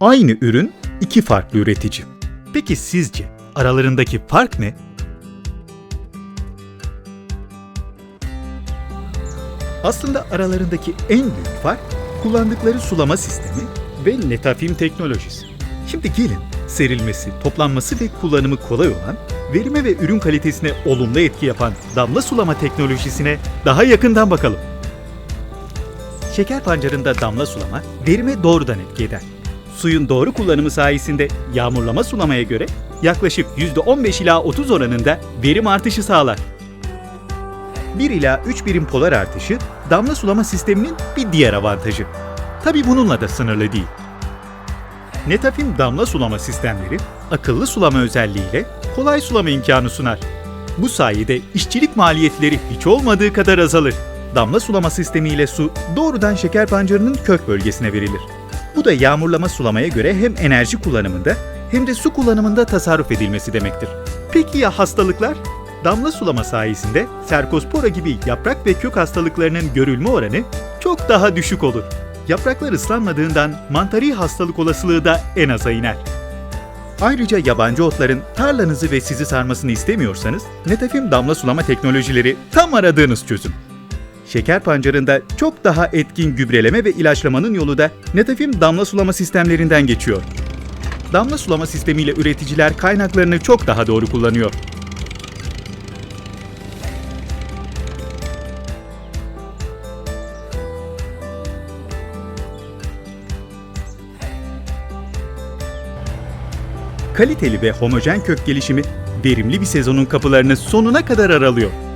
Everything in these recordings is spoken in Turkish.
Aynı ürün iki farklı üretici. Peki sizce aralarındaki fark ne? Aslında aralarındaki en büyük fark kullandıkları sulama sistemi ve netafim teknolojisi. Şimdi gelin serilmesi, toplanması ve kullanımı kolay olan, verime ve ürün kalitesine olumlu etki yapan damla sulama teknolojisine daha yakından bakalım. Şeker pancarında damla sulama verime doğrudan etki eder. Suyun doğru kullanımı sayesinde yağmurlama sulamaya göre yaklaşık %15 ila 30 oranında verim artışı sağlar. 1 ila 3 birim polar artışı damla sulama sisteminin bir diğer avantajı. Tabi bununla da sınırlı değil. Netafim damla sulama sistemleri akıllı sulama özelliğiyle kolay sulama imkanı sunar. Bu sayede işçilik maliyetleri hiç olmadığı kadar azalır. Damla sulama sistemiyle su doğrudan şeker pancarının kök bölgesine verilir. Bu da yağmurlama sulamaya göre hem enerji kullanımında hem de su kullanımında tasarruf edilmesi demektir. Peki ya hastalıklar? Damla sulama sayesinde serkospora gibi yaprak ve kök hastalıklarının görülme oranı çok daha düşük olur. Yapraklar ıslanmadığından mantari hastalık olasılığı da en aza iner. Ayrıca yabancı otların tarlanızı ve sizi sarmasını istemiyorsanız Netafim damla sulama teknolojileri tam aradığınız çözüm. Şeker pancarında çok daha etkin gübreleme ve ilaçlamanın yolu da Netafim damla sulama sistemlerinden geçiyor. Damla sulama sistemiyle üreticiler kaynaklarını çok daha doğru kullanıyor. Kaliteli ve homojen kök gelişimi verimli bir sezonun kapılarını sonuna kadar aralıyor.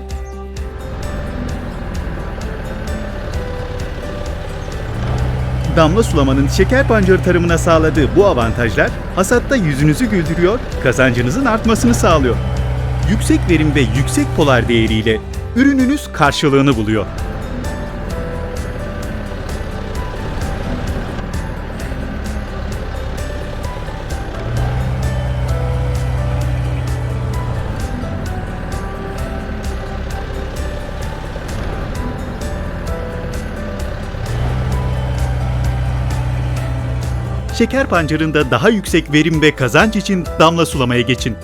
Damla sulamanın şeker pancarı tarımına sağladığı bu avantajlar hasatta yüzünüzü güldürüyor, kazancınızın artmasını sağlıyor. Yüksek verim ve yüksek polar değeriyle ürününüz karşılığını buluyor. Şeker pancarında daha yüksek verim ve kazanç için damla sulamaya geçin.